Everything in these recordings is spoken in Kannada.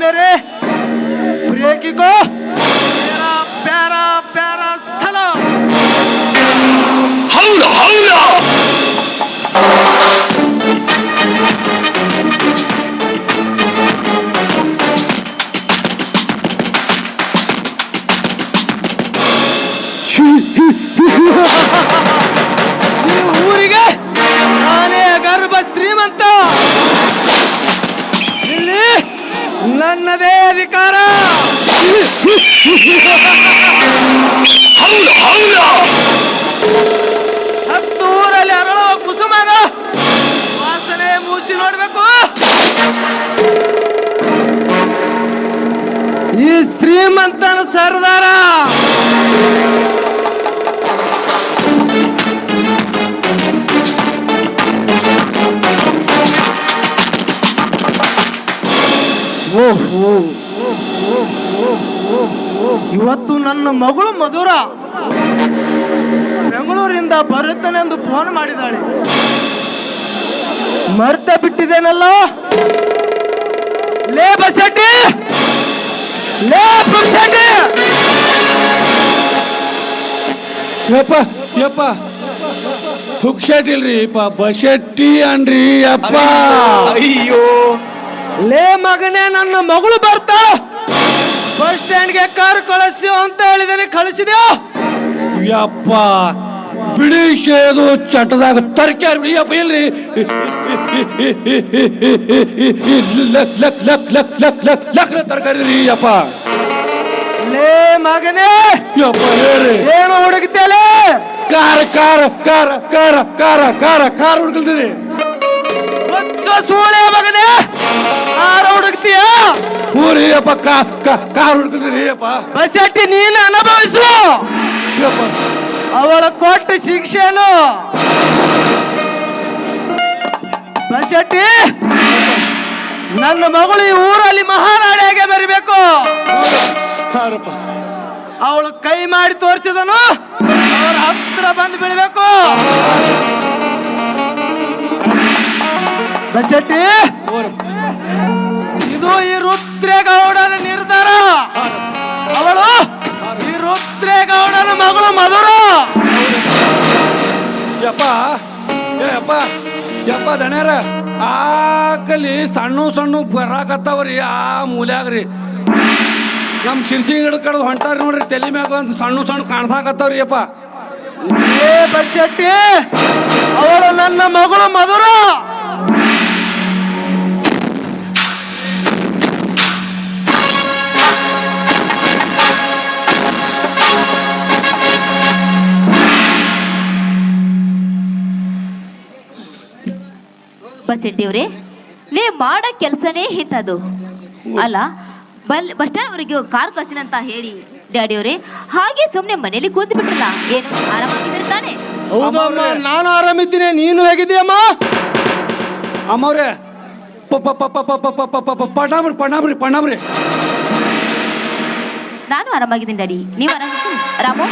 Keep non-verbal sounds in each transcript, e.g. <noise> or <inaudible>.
मेरे ಇವತ್ತು ನನ್ನ ಮಗಳು ಮಧುರ. ಬೆಂಗಳೂರಿಂದ ಬರುತ್ತನೆಂದು ಫೋನ್ ಮಾಡಿದಾಳೆ. ಮರ್ತ ಬಿಟ್ಟಿದ್ದೇನಲ್ಲ? ಲೇ ಬಸಟ್ಟಿ! ಲೇ ಬಸಟ್ಟಿ ಯಪ್ಪ ಯಪ್ಪ. ಹುಕ್ ಶೆಟ್ ಇಲ್ರಿ ಯಪ್ಪ. ಬಶೆಟ್ಟಿ ಅನ್ರಿ ಯಪ್ಪ. ಅಯ್ಯೋ. ಲೇ ಮಗನೇ ನನ್ನ ಮಗಳು ಬರ್ತಾ ಬಸ್ ಸ್ಟ್ಯಾಂಡ್ಗೆ ಕಾರ್ ಕಳಿಸಿ ಅಂತ ಹೇಳಿದೇನೆ ಕಳಿಸಿದ್ಯಾ? ಯಪ್ಪ ಬಿಡಿ ಶೇದು ಚಟದಾಗ ತರಕಾರಿ ಬಿಡಿ ಯಪ್ಪ ಇಲ್ರಿ. ಲಕ್ ಲಕ್ ಲಕ್ ಲಕ್ ಲಕ್ ಲಕ್ ಲಕ್ ತರಕಾರಿ ರೀ ಯಪ್ಪ. ಲೇ ಮಗನೇ! ಯಪ್ಪ ಹೇಳ್ರಿ. ಏನು ಹುಡುಕ್ತೇಲೆ ಕಾರ ಕಾರ ಕಾರ ಕಾರ ಕಾರ ಕಾರ ಕಾರ ಹುಡ್ಕಲ್ತೀರಿ ಒತ್ತ ಸೂಳೆ ಮಗನೇ! ಯಾರು ಹುಡುಕ್ತೀಯ? ಹ್ಞೂ ರೀ ಕಾ ಕಾ- ಕಾರ್ ಯಪ್ಪ ಬಸಟ್ಟಿ ನೀನು ಅನುಭವಿಸು! ಯಪ್ಪ. ಅವಳ ಕೊಟ್ಟ ಶಿಕ್ಷೆನು! ಬಸಟ್ಟಿ ನನ್ನ ಮಗಳು ಈ ಊರಲ್ಲಿ ಮಹಾರಾಣಿಯಾಗೆ ಬರಬೇಕು! ಹಾರಪ್ಪ ಅವಳು ಕೈ ಮಾಡಿ ತೋರಿಸಿದನು ಅವ್ರ ಹತ್ರ ಬಂದು ಬೀಳ್ಬೇಕು! ಬಸಟ್ಟಿ! ಇದು ಈ ರುದ್ರೇಗೌಡನ ನಿರ್ಧಾರ. ಅವಳು ಈ ರುದ್ರೇಗೌಡನ ಮಗಳು ಮಧುರ. ಯಪ್ಪ ಯಪ್ಪ ಯಪ್ಪ ದಣ್ಯಾರ ಆಕಲಿ ಸಣ್ಣ ಸಣ್ಣ ಬರಾಕತ್ತಾವ್ರಿ ಆ ಮೂಲ್ಯಾಗ್ರಿ. ನಮ್ಮ ಶಿರ್ಸಿ ಗಿಡ ಕಡ್ದು ಹೊಂಟಾರಿ ನೋಡ್ರಿ ತಲೆ ಮ್ಯಾಗ ಒಂದು ಸಣ್ಣ ಸಣ್ಣ ಕಾಣ್ಸಾಕತ್ತಾವ್ರಿ ಯಪ್ಪ. ಏ ಬಶಟ್ಟಿ ಅವಳು ನನ್ನ ಮಗಳು ಮಧುರ. ಯಡಿಯೂರಪ್ಪ ನೀ ಮಾಡೋ ಕೆಲಸನೇ ಇಂಥದ್ದು. ಅಲ್ಲ ಬಲ್ ಬಸ್ ಸ್ಟ್ಯಾಂಡ್ವರೆಗೆ ಕಾರ್ ಕಳ್ಸಿನಂತ ಹೇಳಿ ಡ್ಯಾಡಿಯವ್ರೆ ಹಾಗೆ ಸುಮ್ಮನೆ ಮನೇಲಿ ಕೂತು ಬಿಟ್ರಲ್ಲ ಏನು ಆರಾಮಾಗಿರ್ತಾನೆ ಹೌದಮ್ಮ ನಾನು ಆರಾಮಿದ್ದೀನಿ ನೀನು ಹೇಗಿದ್ದೀಯಮ್ಮ ಅಮ್ಮವ್ರೆ ಪಣಾಮ್ರಿ ಪಣಾಮ್ರಿ ಪಣಾಮ್ರಿ ನಾನು ಆರಾಮಾಗಿದ್ದೀನಿ ಡ್ಯಾಡಿ. ನೀವು ಆರಾಮ ರಾಮು?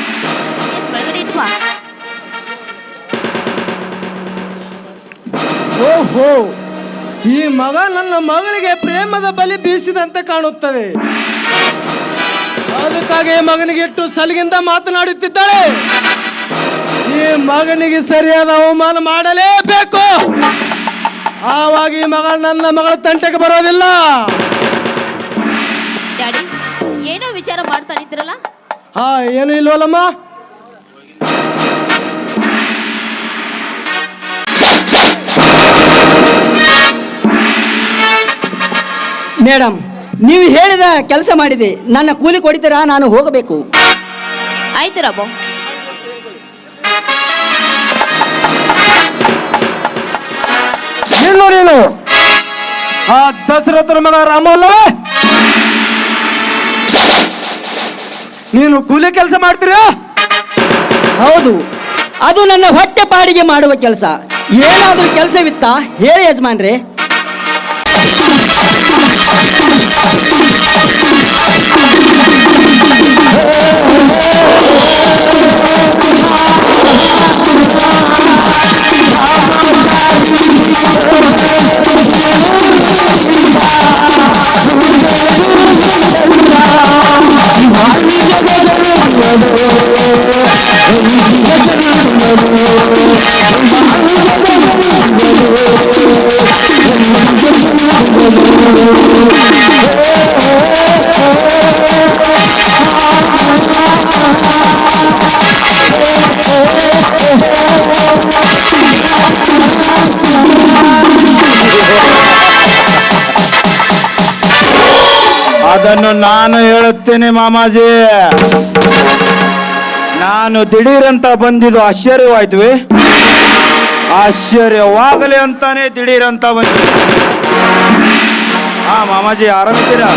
ಓಹೋ ಈ ಮಗ ನನ್ನ ಮಗಳಿಗೆ ಪ್ರೇಮದ ಬಲಿ ಬೀಸಿದಂತೆ ಕಾಣುತ್ತದೆ. ಅದಕ್ಕಾಗಿ ಮಗನಿಗೆ ಇಟ್ಟು ಸಲಿಗಿಂದ ಮಾತನಾಡುತ್ತಿದ್ದಾಳೆ. ಈ ಮಗನಿಗೆ ಸರಿಯಾದ ಅವಮಾನ ಮಾಡಲೇಬೇಕು. ಆವಾಗ ಈ ಮಗ ನನ್ನ ಮಗಳ ತಂಟೆಗೆ ಬರೋದಿಲ್ಲ. ಡ್ಯಾಡಿ ಏನೋ ವಿಚಾರ ಮಾಡ್ತಾ ಇದ್ರಲ್ಲ ಹಾ ಏನು ಇಲ್ವಲ್ಲಮ್ಮ. ಮೇಡಮ್ ನೀವು ಹೇಳಿದ ಕೆಲಸ ಮಾಡಿದೆ. ನನ್ನ ಕೂಲಿ ಕೊಡಿತೀರಾ? ನಾನು ಹೋಗಬೇಕು. ಆಯ್ತು ರಾಮು ಏನು ನೀನು? ಆ ದಶರಥನ ಮಗ ರಾಮ ಅಲ್ಲವೇ? ನೀನು ಕೂಲಿ ಕೆಲಸ ಮಾಡ್ತೀರಾ? ಹೌದು. ಅದು ನನ್ನ ಹೊಟ್ಟೆ ಪಾಡಿಗೆ ಮಾಡುವ ಕೆಲಸ. ಏನಾದರೂ ಕೆಲಸವಿತ್ತಾ? ಹೇಳಿ ಯಜಮಾನ್ರೆ. ಅದನ್ನು ನಾನು ಹೇಳುತ್ತೇನೆ ಮಾಮಾಜಿ. ನಾನು ದಿಢೀರಂತ ಬಂದಿದ್ದು ಆಶ್ಚರ್ಯವಾಯ್ತು ಆಶ್ಚರ್ಯವಾಗಲಿ ಅಂತಾನೆ ದಿಢೀರಂತ ಬಂದಿದ್ದು ಹಾ ಮಾಮಾಜಿ ಆರಾಮಿದ್ದೀರಾ?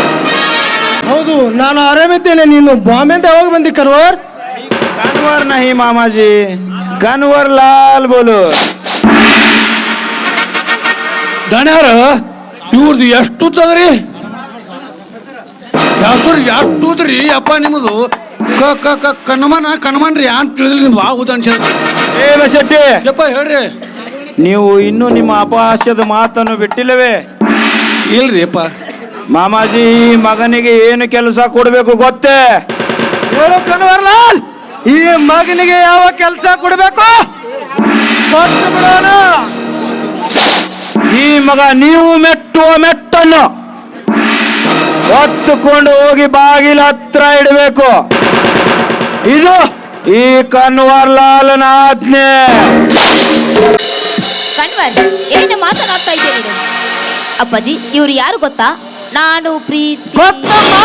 ಹೌದು ನಾನು ಆರಾಮಿದ್ದೇನೆ. ನೀನು ಬಾಂಬೆಯಿಂದ ಯಾವಾಗ ಬಂದಿ ಕನ್ವರ್? ಕನ್ವರ್ ನಹಿ ಮಾಮಾಜಿ. ಕನ್ವರ್ ಲಾಲ್ ಬೋಲು. ದಣ್ಯಾರ ಇವ್ರದ್ದು ಎಷ್ಟು ಉದ್ದದ್ರಿ ಹೆಸರು ಉದ್ರಿ ಅಪ್ಪ ನಿಮ್ಮದು ಕ ಕ ಕ ಕಣ್ಮನ ಕಣ್ಮನ್ರಿ ಅಂತ ತಿಳಿದ್ರಿ ನಿಮ್ದು? ಆ ಅನ್ಸದ ಏ ಬಸಟ್ಟಿ ಯಪ್ಪ ಹೇಳ್ರಿ. ನೀವು ಇನ್ನೂ ನಿಮ್ಮ ಅಪಹಾಸ್ಯದ ಮಾತನ್ನು ಬಿಟ್ಟಿಲ್ಲವೇ? ಇಲ್ರಿ ಅಪ್ಪ ಮಾಮಾಜಿ ಈ ಮಗನಿಗೆ ಏನು ಕೆಲಸ ಕೊಡಬೇಕು ಗೊತ್ತೇ? ಹೇಳು ಕನ್ವರ್ಲಾಲ್ ಈ ಮಗನಿಗೆ ಯಾವ ಕೆಲಸ ಕೊಡಬೇಕು? ಕೊಟ್ಟು ಬಿಡೋಣ. ಈ ಮಗ ನೀವು ಮೆಟ್ಟುವ ಮೆಟ್ಟನ್ನು. ಹೊತ್ತುಕೊಂಡು ಹೋಗಿ ಬಾಗಿಲ ಹತ್ರ ಇಡಬೇಕು. ಇದು ಈ ಕನ್ವರ್ ಲಾಲನ ಆಜ್ಞೆ. ಕಣ್ವರ್ ಏನು ಮಾತನಾಡ್ತಾ ಅಪ್ಪಾಜಿ ಇವ್ರು ಯಾರು ಗೊತ್ತಾ? ನಾನು ಪ್ರೀತಿ ಗೊತ್ತಮ್ಮ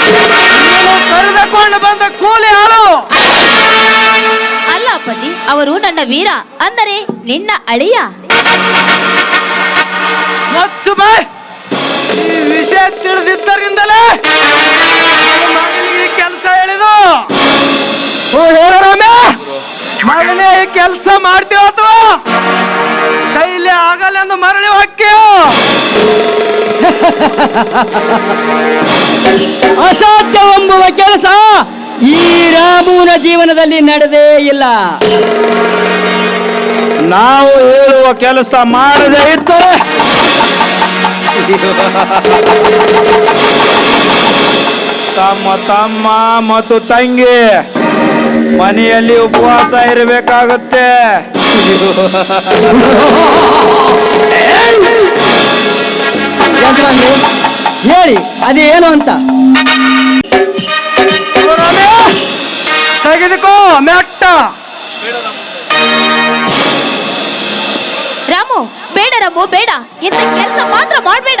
ನೀನು ಕರೆದುಕೊಂಡು ಬಂದ ಕೂಲಿ ಆಳು ಅಲ್ಲ ಅಪ್ಪಾಜಿ ಅವರು ನನ್ನ ವೀರ ಅಂದರೆ ನಿನ್ನ ಅಳಿಯ. ಮತ್ತು ವಿಷಯ ತಿಳಿದಿದ್ದರಿಂದಲೇ ಕೆಲಸ ಹೇಳಿದು ಈ ಕೆಲಸ ಮಾಡ್ತೀವ ಅಥವಾ? ಕೈಲಿ ಆಗಲ್ಲ ಎಂದು ಮರಳಿ ಹಾಕ್ಯೋ <laughs> ಅಸಾಧ್ಯವೆಂಬುವ ಕೆಲಸ ಈ ರಾಮುನ ಜೀವನದಲ್ಲಿ ನಡೆದೇ ಇಲ್ಲ. ನಾವು ಹೇಳುವ ಕೆಲಸ ಮಾಡದೇ ಇದ್ದರೆ <laughs> ತಮ್ಮ ತಮ್ಮ ಮತ್ತು ತಂಗಿ ಮನೆಯಲ್ಲಿ ಉಪವಾಸ ಇರಬೇಕಾಗುತ್ತೆ. ಹೇಳಿ ಅದೇನು ಅಂತ? ತೆಗೆದುಕೋ ಮೆಟ್ಟ. ರಾಮು ಬೇಡ ಬೇಡ. ಇಂಥ ಕೆಲಸ ಮಾತ್ರ ಮಾಡಬೇಡ.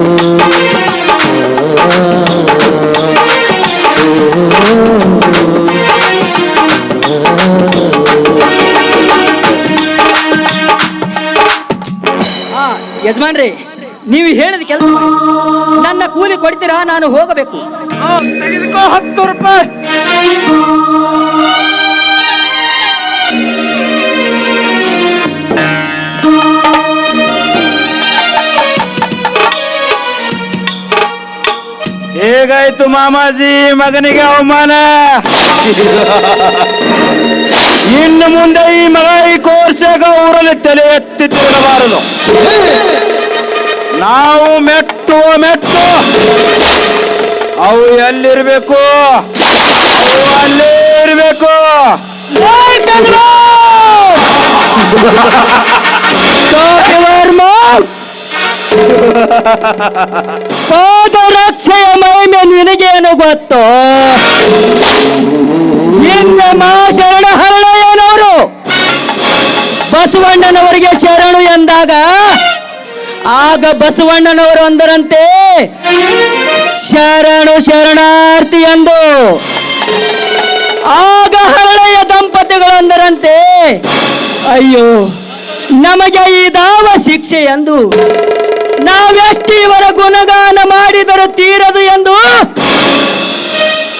ನೀವು ಹೇಳಿದ ಕೆಲಸ ನನ್ನ ಕೂಲಿ ಕೊಡ್ತೀರಾ? ನಾನು ಹೋಗಬೇಕು. ಆ, ತೆಗೆದುಕೋ ಹತ್ತು ರೂಪಾಯಿ. ಹೇಗಾಯ್ತು ಮಾಮಾಜಿ? ಮಗನಿಗೆ ಅವಮಾನ? ಇನ್ನು ಮುಂದೆ ಈ ಮಗ ಈ ಕೋರ್ಸಾಗ ಊರಲ್ಲಿ ತಲೆ ಎತ್ತಿ ತಿನ್ನಬಾರದು ನಾವು ಮೆಟ್ಟು ಮೆಟ್ಟು. ಅವು ಎಲ್ಲಿರ್ಬೇಕು? ಅಲ್ಲೇ ಇರ್ಬೇಕು ಪಾದರಕ್ಷೆಯ ಮಹಿಮೆ ನಿನಗೇನು ಗೊತ್ತು? ಹಿಂದೆ ಮಾ ಶರಣ ಹರಳಯ್ಯನವರು ಬಸವಣ್ಣನವರಿಗೆ ಶರಣು ಎಂದಾಗ ಆಗ ಬಸವಣ್ಣನವರು ಅಂದರಂತೆ, ಶರಣು ಶರಣಾರ್ಥಿ ಎಂದು. ಆಗ ಹರಳೆಯ ದಂಪತಿಗಳು ಅಂದರಂತೆ, ಅಯ್ಯೋ, ನಮಗೆ ಇದಾವ ಶಿಕ್ಷೆ ಎಂದು. ನಾವೆಷ್ಟು ಇವರ ಗುಣಗಾನ ಮಾಡಿದರೂ ತೀರದು ಎಂದು.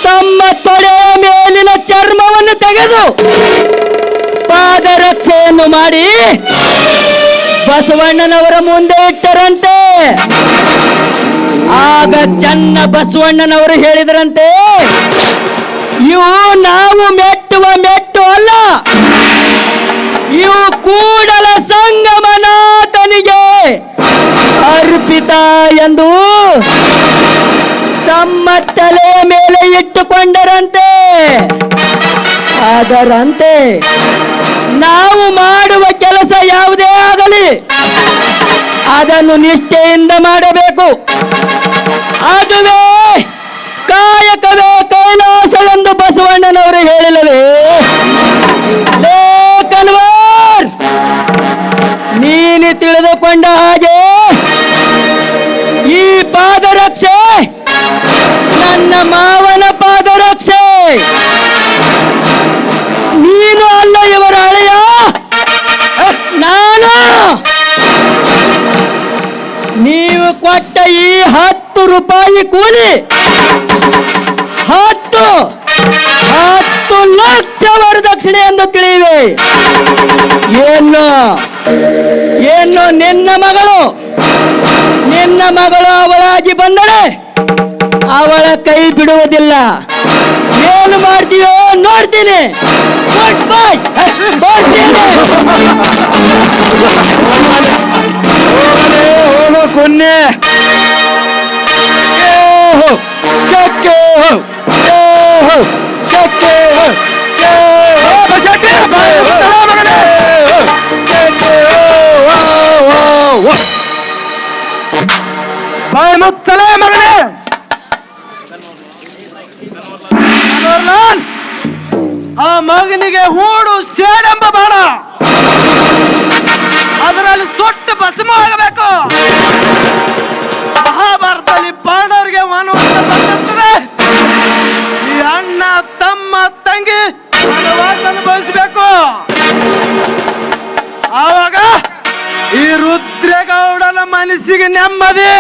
ತಮ್ಮ ತೊಡೆಯ ಮೇಲಿನ ಚರ್ಮವನ್ನು ತೆಗೆದು ಪಾದರಕ್ಷೆಯನ್ನು ಮಾಡಿ ಬಸವಣ್ಣನವರ ಮುಂದೆ ಇಟ್ಟರಂತೆ. ಆಗ ಚನ್ನ ಬಸವಣ್ಣನವರು ಹೇಳಿದರಂತೆ, ಇವು ನಾವು ಮೆಟ್ಟುವ ಮೆಟ್ಟು ಅಲ್ಲ. ಇವು ಕೂಡಲ ಸಂಗಮನಾಥನಿಗೆ ಅರ್ಪಿತ ಎಂದು ತಮ್ಮ ತಲೆಯ ಮೇಲೆ ಇಟ್ಟುಕೊಂಡರಂತೆ. ಅದರಂತೆ ನಾವು ಮಾಡುವ ಕೆಲಸ ಯಾವುದೇ ಆಗಲಿ, ಅದನ್ನು ನಿಷ್ಠೆಯಿಂದ ಮಾಡಬೇಕು. ಅದುವೇ ಕಾಯಕವೇ ಎಂದು ಬಸವಣ್ಣನವರು ಹೇಳಿಲ್ಲವೇ? ಲೇ ಕನ್ವರ್! ನೀನು ತಿಳಿದುಕೊಂಡ ಹಾಗೆ ಈ ಪಾದರಕ್ಷೆ ನನ್ನ ಮಾವನ ಕೊಟ್ಟ ಈ ಹತ್ತು ರೂಪಾಯಿ ಕೂಲಿ ಹತ್ತು ಹತ್ತು ಲಕ್ಷ ವರದಕ್ಷಿಣೆ ಎಂದು ತಿಳಿವೆ ಏನು? ಏನು? ನಿನ್ನ ಮಗಳು? ನಿನ್ನ ಮಗಳು ಅವಳಾಗಿ ಬಂದಳೆ? ಅವಳ ಕೈ ಬಿಡುವುದಿಲ್ಲ. ಏನು ಮಾಡ್ತೀಯೋ ನೋಡ್ತೀನಿ. Good bye ಕುನ್ನೆ. ಕೆಕ್ಕೆ ಹೋ ಹೋ ಕೆಕ್ಕೆ ಹೋ ಬಾಯ್ ಮುತ್ತಲೇ ಮಗನೇ. ಆ ಮಗನಿಗೆ ಹೂಡು ಸೇಡೆಂಬ ಬಾಣ. ಅದರಲ್ಲಿ ಸುಟ್ಟು ಭಸ್ಮವಾಗಬೇಕು ಮಹಾಭಾರತದಲ್ಲಿ ಪಾಂಡವರಿಗೆ ಈ ಅಣ್ಣ, ತಮ್ಮ, ತಂಗಿ ವನವಾಸ ಅನುಭವಿಸಬೇಕು. ಆವಾಗ ಈ ರುದ್ರೇಗೌಡನ ಮನಸ್ಸಿಗೆ ನೆಮ್ಮದಿ.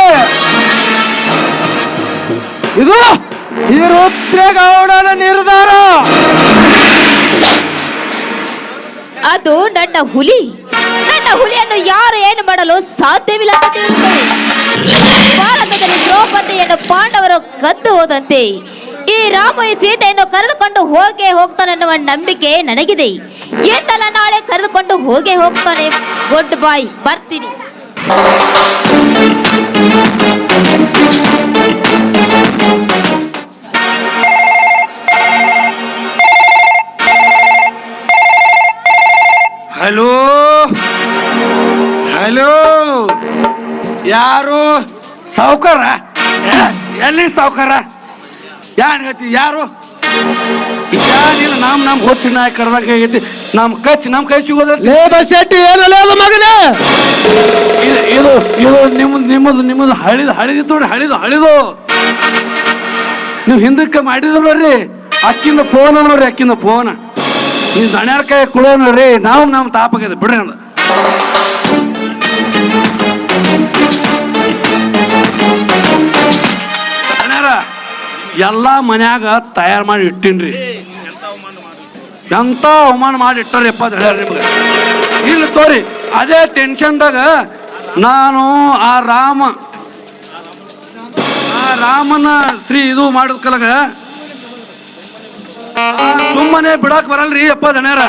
ಇದು ಈ ರುದ್ರೇಗೌಡನ ನಿರ್ಧಾರ. ಅದು ನನ್ನ ಹುಲಿ. ಹುಲಿಯನ್ನು ಯಾರು ಏನು ಮಾಡಲು ಸಾಧ್ಯವಿಲ್ಲ. ಭಾರತದಲ್ಲಿ ದ್ರೌಪದಿಯನ್ನು ಪಾಂಡವರು ಕದ್ದು ಹೋದಂತೆ. ಈ ರಾಮ ಈ ಸೀತೆಯನ್ನು ಕರೆದುಕೊಂಡು ಹೋಗೇ ಹೋಗ್ತಾನೆನ್ನುವ ನಂಬಿಕೆ ನನಗಿದೆ. ಏತಲ್ಲ ನಾಳೆ ಕರೆದುಕೊಂಡು ಹೋಗೇ ಹೋಗ್ತಾನೆ, ಗುಡ್ ಬಾಯ್, ಬರ್ತೀನಿ. ಹಲೋ? ಹಲೋ? ಯಾರು? ಸಾವುಕಾರ? ಎಲ್ಲಿ ಸಾವುಕಾರ? ಯಾನ್ ಗತಿ ಯಾರು? ಯಾರಿಲ್ಲ ನಮ್ ನಮ್ ಹೊತ್ತಿನ ನಾಯಕ ಕಡ್ದಂಗ ಆಗೈತಿ ನಮ್ ಕಚ್ ನಮ್ ಕೈ ಸಿಗೋದಿಲ್ಲ ಲೇ ಬಸೆಟ್ಟಿ ಏನಲ್ಲ ಅದು ಮಗನೇ? ಇದು ಇದು ಇದು ನಿಮ್ಮದು ನಿಮ್ಮದು ನಿಮ್ಮದು ಹಳಿದು ಹಳಿದಿತ್ತು ನೋಡಿ ಹಳಿದು ಹಳಿದು. ನೀವು ಹಿಂದಕ್ಕೆ ಮಾಡಿದ್ರು ನೋಡ್ರಿ ಅಕ್ಕಿಂದ ಫೋನ್ ನೋಡ್ರಿ ಅಕ್ಕಿಂದ ಫೋನ್. ನೀವು ದಣ್ಯಾರ ಕೈ ಕೊಡೋ ನೋಡ್ರಿ ನಾವು ನಮ್ಮ ತಾಪಾಗಿದೆ ಬಿಡ್ರಿ ಅಂದ ಎಲ್ಲ ಮನ್ಯಾಗ ತಯಾರು ಮಾಡಿ ಇಟ್ಟಿನ್ರಿ. ಎಂತ ಅವಮಾನ ಮಾಡಿ ಇಟ್ಟಾರಪ್ಪ ದಣ್ಯಾರ ನಿಮ್ಗೆ. ಇಲ್ಲಿ ತೋರಿ, ಅದೇ ಟೆನ್ಷನ್ದಾಗ ನಾನು ಆ ರಾಮ, ಆ ರಾಮನ ಶ್ರೀ ಇದು ಮಾಡಿದ ಕಲಗ ಸುಮ್ಮನೆ ಬಿಡಕ್ ಬರಲ್ರಿ ಅಪ್ಪ ದಣ್ಯಾರ.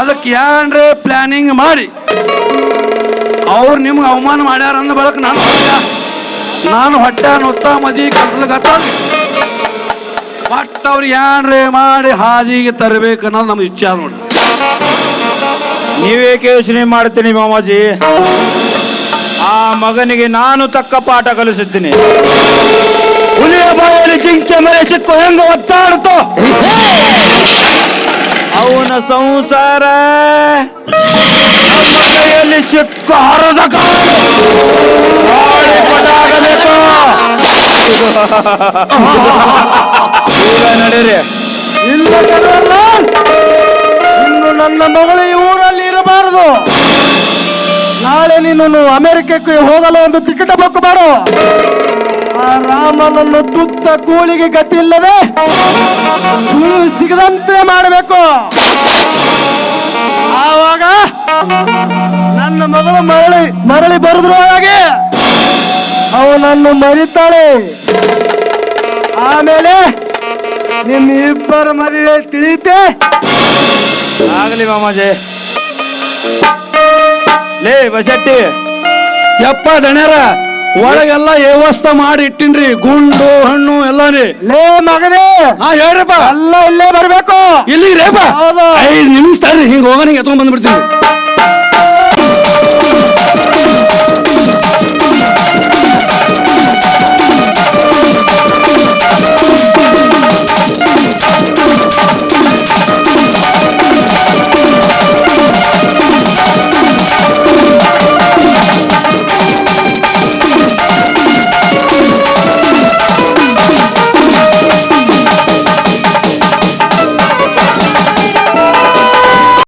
ಅದಕ್ಕೆ ಏನ್ರೆ ಪ್ಲಾನಿಂಗ್ ಮಾಡಿ. ಅವ್ರು ನಿಮ್ಗೆ ಅವಮಾನ ಮಾಡ್ಯಾರ ಅಂದ ಬಳಕ ನಾನು ನಾನು ಹೊಟ್ಟೆ, ನೊತ್ತ, ಮದಿ ಕತ್ಲಗತ್ತ ಒಟ್ಟು ಅವ್ರು ಏನ್ರಿ ಮಾಡಿ ಹಾದಿಗೆ ತರಬೇಕು ಅನ್ನೋದು ನಮ್ಮ ಇಚ್ಛೆ ಅದ ನೋಡಿ ನೀವೇಕೆ ಯೋಚನೆ ಮಾಡ್ತೀನಿ ಮಾಮಾಜಿ. ಆ ಮಗನಿಗೆ ನಾನು ತಕ್ಕ ಪಾಠ ಕಲಿಸುತ್ತೀನಿ. ಹುಲಿಯ ಬಾಯಲ್ಲಿ ಜಿಂಕೆ ಮರೆ ಸಿಕ್ಕು ಹೆಂಗ ಒತ್ತಾಡುತ್ತೋ ಅವನ ಸಂಸಾರ ನಮ್ಮ ಕೈಯಲ್ಲಿ ಸಿಕ್ಕು ಹರದ ಕಾಲು ಗಾಳಿ ಈಗ ನಡೀರಿ. ಇಲ್ಲ. ಇನ್ನು ನನ್ನ ಮಗಳು ಈ ಊರಲ್ಲಿ ಇರಬಾರದು. ನಾಳೆ ನೀನು ಅಮೆರಿಕಕ್ಕೆ ಹೋಗಲು ಒಂದು ಟಿಕೆಟ್ ಬುಕ್ ಮಾಡು. ಆ ರಾಮನನ್ನು ತುತ್ತ ಕೂಳಿಗೆ ಗತಿ ಇಲ್ಲದೆ ಸುಳ್ಳು ಸಿಗದಂತೆ ಮಾಡಬೇಕು. ಆವಾಗ ನನ್ನ ಮಗಳು ಮರಳಿ ಮರಳಿ ಬರೆದ್ರೊಳಗೆ ಅವನನ್ನು ಮರಿತಾಳೆ. ಆಮೇಲೆ ನಿಮ್ ಇಬ್ಬರ ಮದುವೆ ತಿಳಿತೆ? ಆಗಲಿ ಮಾಮಾಜಿ. ಲೇ ಬಸಟ್ಟಿ ಎಪ್ಪ ದಣ್ಯಾರ ಒಳಗೆಲ್ಲ ವ್ಯವಸ್ಥೆ ಮಾಡಿ ಇಟ್ಟಿನ್ರಿ ಗುಂಡು ಹಣ್ಣು ಎಲ್ಲ ರೀ ಲೇ ಮಗನೇ ಹಾ ಹೇಳ್ರಪ್ಪ ಎಲ್ಲ ಇಲ್ಲೇ ಬರ್ಬೇಕು. ಇಲ್ಲಿ ರೇಪ ಹೌದು. ಐದು ನಿಮಿಷ ತರ್ರಿ ಹಿಂಗ ಹೋಗೋಣ ಎತ್ಕೊಂಡ್ ಬಂದ್ಬಿಡ್ತೀನಿ.